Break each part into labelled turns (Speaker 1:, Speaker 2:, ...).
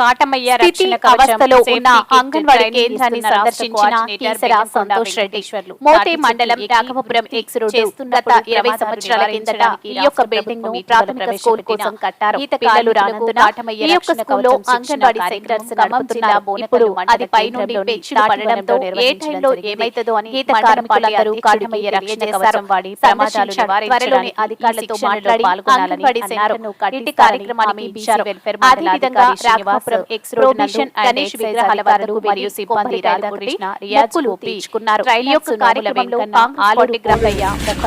Speaker 1: కాటమయ్య రక్షణ
Speaker 2: అవస్థలో ఉన్న అంగన్వాడీ కేంద్రాన్ని సందర్శించిన కీసరా సంతోష్ రెడ్డి. మోతే మండలం రాఘవపురం ఎక్స్ రోడ్డు గత ఇరవై సంవత్సరాల కిందట ఈ యొక్క
Speaker 1: బిల్డింగ్ను
Speaker 2: ప్రాథమిక స్కూల్ కోసం కట్టారు
Speaker 1: ఈత
Speaker 2: పిల్లలు రానందున ఈ యొక్క స్కూల్లో అంగన్వాడీ సెంటర్స్
Speaker 1: ఖమ్మం
Speaker 2: నడుపుతున్న
Speaker 1: జిల్లా బోనకల్
Speaker 2: ఇప్పుడు అది పై నుండి
Speaker 1: కేంద్రంలోని
Speaker 2: పెంచులు పడడంతో ఏ టైంలో. ఏమైతుందో అని
Speaker 1: ఈత
Speaker 2: కార్మికులందరూ కాటమయ్య రక్షణ. కవచం వాడి
Speaker 1: ప్రమాదాలు.
Speaker 2: త్వరలోనే అధికారులతో మాట్లాడి అంగన్వాడీ
Speaker 1: ఇట్టి
Speaker 2: కట్టిస్తారని
Speaker 1: కార్యక్రమానికి బీసీ. వెల్ఫేర్ మండల
Speaker 2: అదేవిధంగా
Speaker 1: శ్రీనివాస్,
Speaker 2: ఎక్స్ రోడ్ గణేష్ విగ్రహాల
Speaker 1: మరియు సిబ్బంది రాధాకృష్ణ,
Speaker 2: యొక్క కార్యక్రమంలో
Speaker 1: ఆలోటి గ్రహయ్య,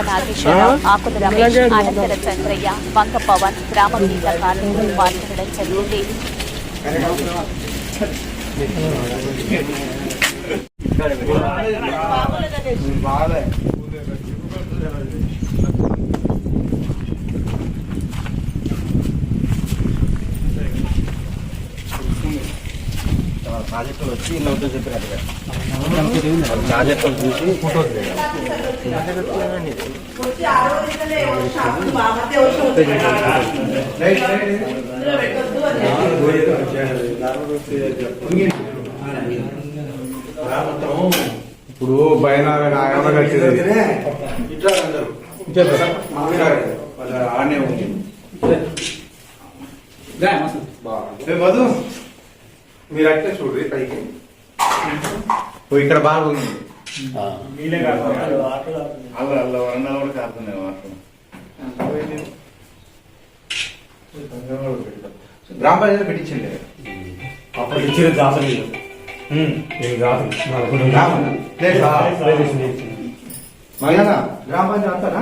Speaker 2: నాగేశ్వరరావు ఆకుల రమేష్ అనంతర చంద్రయ్య వంక పవన్ గ్రామ గీత కార్మికులు పాల్గొనడం జరిగింది.
Speaker 3: ప్రాజెక్టులు వచ్చి ఇలా వద్దని చెప్పినట్టుగా ప్రాజెక్టులు చూసి
Speaker 4: ఇప్పుడు పైన కట్టేది.
Speaker 3: ఇట్లా అందరూ ఆడనే ఉంది.
Speaker 4: మధు మీరు అట్లే చూడ్రి పైకి. ఓ ఇక్కడ బాగుంది
Speaker 3: అల్ల అల్ల వరండాలు కూడా వాటర్.
Speaker 4: గ్రామ పంచాయతీ పెట్టించండి.
Speaker 5: అప్పుడు ఇచ్చిన కాదు
Speaker 4: గ్రామ. పంచాయతీ అంతానా?